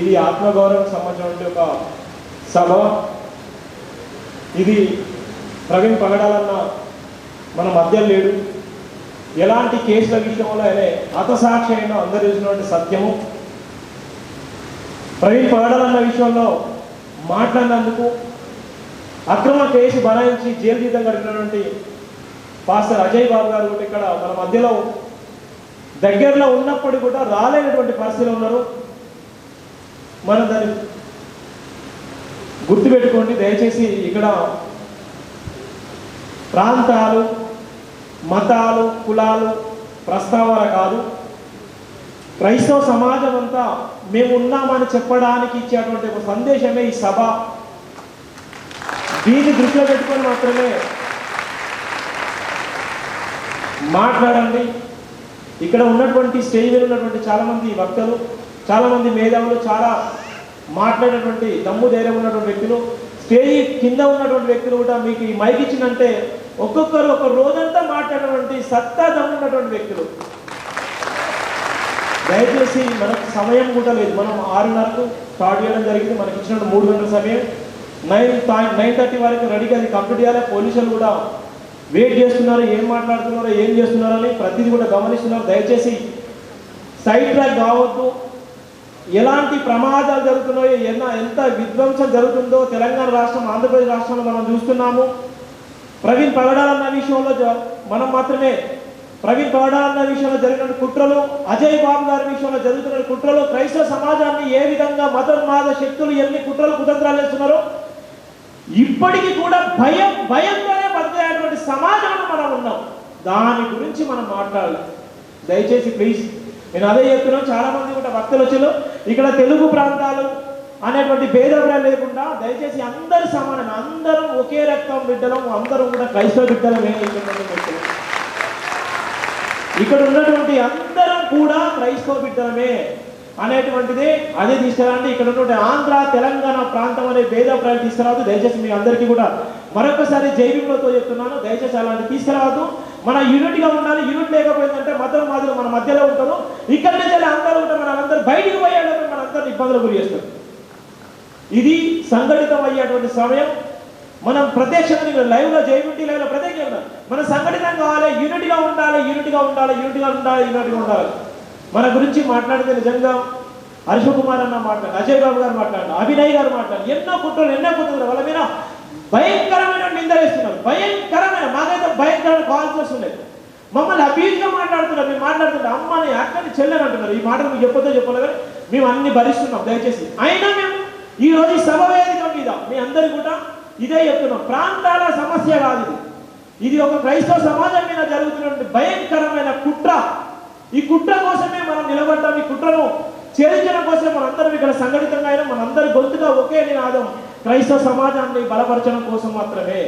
ఇది ఆత్మగౌరవం సంబంధించిన ఒక సభ. ఇది ప్రవీణ్ పగడాలన్న మన మధ్య లేడు. ఎలాంటి కేసుల విషయంలో అయినా హతసాక్షి అయినా అందరు చూసినటువంటి సత్యము. ప్రవీణ్ పగడాలన్న విషయంలో మాట్లాడినందుకు అక్రమ కేసు బనాయించి జైలు జీతం గడిపినటువంటి పాస్టర్ అజయ్ బాబు గారు కూడా ఇక్కడ మన మధ్యలో దగ్గరలో ఉన్నప్పటికీ కూడా రాలేనటువంటి పరిస్థితిలో ఉన్నారు. మనం దాన్ని గుర్తుపెట్టుకోండి దయచేసి ఇక్కడ ప్రాంతాలు మతాలు కులాలు ప్రస్తావన కాదు. క్రైస్తవ సమాజం అంతా మేము ఉన్నామని చెప్పడానికి ఇచ్చేటువంటి ఒక సందేశమే ఈ సభ. దీన్ని దృష్టిలో పెట్టుకొని మాత్రమే మాట్లాడండి. ఇక్కడ ఉన్నటువంటి స్టేజ్ మీద ఉన్నటువంటి చాలామంది వక్తలు చాలామంది మేధావులు చాలా మాట్లాడేటువంటి దమ్ము ధైర్యం ఉన్నటువంటి వ్యక్తులు స్టేజ్ కింద ఉన్నటువంటి వ్యక్తులు కూడా మీకు ఈ మైక్ ఇచ్చినంటే ఒక్కొక్కరు ఒక రోజంతా మాట్లాడేటువంటి సత్తా దమ్ము ఉన్నటువంటి వ్యక్తులు. దయచేసి మనకు సమయం కూడా లేదు. మనం ఆరున్నరకు స్టార్ట్ చేయడం జరిగింది. మనకి ఇచ్చినట్టు మూడు గంటల సమయం. నైన్ నైన్ థర్టీ వరకు రెడీగా అది కంప్లీట్ చేయాలి. పోలీసులు కూడా వెయిట్ చేస్తున్నారు. ఏం మాట్లాడుతున్నారో ఏం చేస్తున్నారో అని ప్రతిదీ కూడా గమనిస్తున్నారు. దయచేసి సైడ్ ట్రాక్ కావద్దు. ఎలాంటి ప్రమాదాలు జరుగుతున్నాయో ఎన్న ఎంత విధ్వంసం జరుగుతుందో తెలంగాణ రాష్ట్రం ఆంధ్రప్రదేశ్ రాష్ట్రంలో మనం చూస్తున్నాము. ప్రవీణ్ పగడాలన్న విషయంలో జ- మనం మాత్రమే ప్రవీణ్ పగడాలన్న విషయంలో జరిగిన కుట్రలు అజయ్ బాబు గారి విషయంలో జరుగుతున్న కుట్రలు క్రైస్తవ సమాజాన్ని ఏ విధంగా మతోన్మాద శక్తులు ఎన్ని కుట్రలు కుతంత్రాలు చేస్తున్నారో ఇప్పటికీ కూడా భయం భయంతోనే బతికేటువంటి సమాజంలో మనం ఉన్నాం. దాని గురించి మనం మాట్లాడాలి. దయచేసి ప్లీజ్ నేను అదే చెప్తున్నాను. చాలా మంది కూడా భక్తులు వచ్చారు. ఇక్కడ తెలుగు ప్రాంతాలు అనేటువంటి భేదభావం లేకుండా దయచేసి అందరు సమానం అందరం ఒకే రక్తం బిడ్డలం అందరం కూడా క్రైస్తవ బిడ్డలమే ఇక్కడ ఉన్నటువంటి అందరం కూడా క్రైస్తవ బిడ్డలమే అనేటువంటిది అదే తీసుకురండి. ఇక్కడ ఉన్నటువంటి ఆంధ్ర తెలంగాణ ప్రాంతం అనే భేదాభిప్రాయం తీసుకురావద్దు. దయచేసి మీ అందరికీ కూడా మరొకసారి జైవికులతో చెప్తున్నాను. దయచేసి అలాంటి తీసుకురావద్దు. మన యూనిట్గా ఉండాలి. యూనిట్ లేకపోయిందంటే మతం మాదిరి మన మధ్యలో ఉంటారు. ఇక్కడ నుంచి అందరూ ఉంటారు. మన అందరూ బయటికి పోయాడు అందరిని ఇబ్బందులు గురి చేస్తాడు ఇది సంఘటితం అయ్యేటువంటి సమయం. మనం ప్రత్యక్షంగా లైవ్లో జైవింటి లైవ్లో ప్రత్యేకంగా మనం సంఘటితం కావాలి యూనిట్గా ఉండాలి యూనిట్గా ఉండాలి యూనిట్గా ఉండాలి యూనిట్గా ఉండాలి. మన గురించి మాట్లాడితే నిజంగా హర్ష కుమార్ అన్న మాట్లాడు అజయ్ బాబు గారు మాట్లాడు అభినయ్ గారు మాట్లాడు ఎన్నో కుట్రలు ఎన్నో కుట్రలు వాళ్ళ మీద భయంకరమైన నిందలేస్తున్నారు భయంకరమైన మాకైతే భయంకరమైన కాల్స్ వస్తున్నాయి. మమ్మల్ని అభీజ్ మాట్లాడుతున్నారు మేము మాట్లాడుతున్నారు. అమ్మని అక్కని చెల్లెని అంటున్నారు. ఈ మాటలు మీకు చెప్పొద్దో చెప్పాలి కానీ మేము అన్ని భరిస్తున్నాం దయచేసి. అయినా మేము ఈ రోజు సభ వేదిక మీద మీ అందరి కూడా ఇదే చెప్తున్నాం. ప్రాంతాల సమస్య కాదు ఇది. ఇది ఒక క్రైస్తవ సమాజం మీద జరుగుతున్నటువంటి భయంకరమైన కుట్ర. ఈ కుట్ర కోసమే మనం నిలబడ్డాం. ఈ కుట్రను ఛేదించడం కోసం మనందరం ఇక్కడ సంఘటితంగా అయినా. మనందరి గొంతుగా ఒకే నినాదం క్రైస్తవ సమాజాన్ని బలపరచడం కోసం మాత్రమే.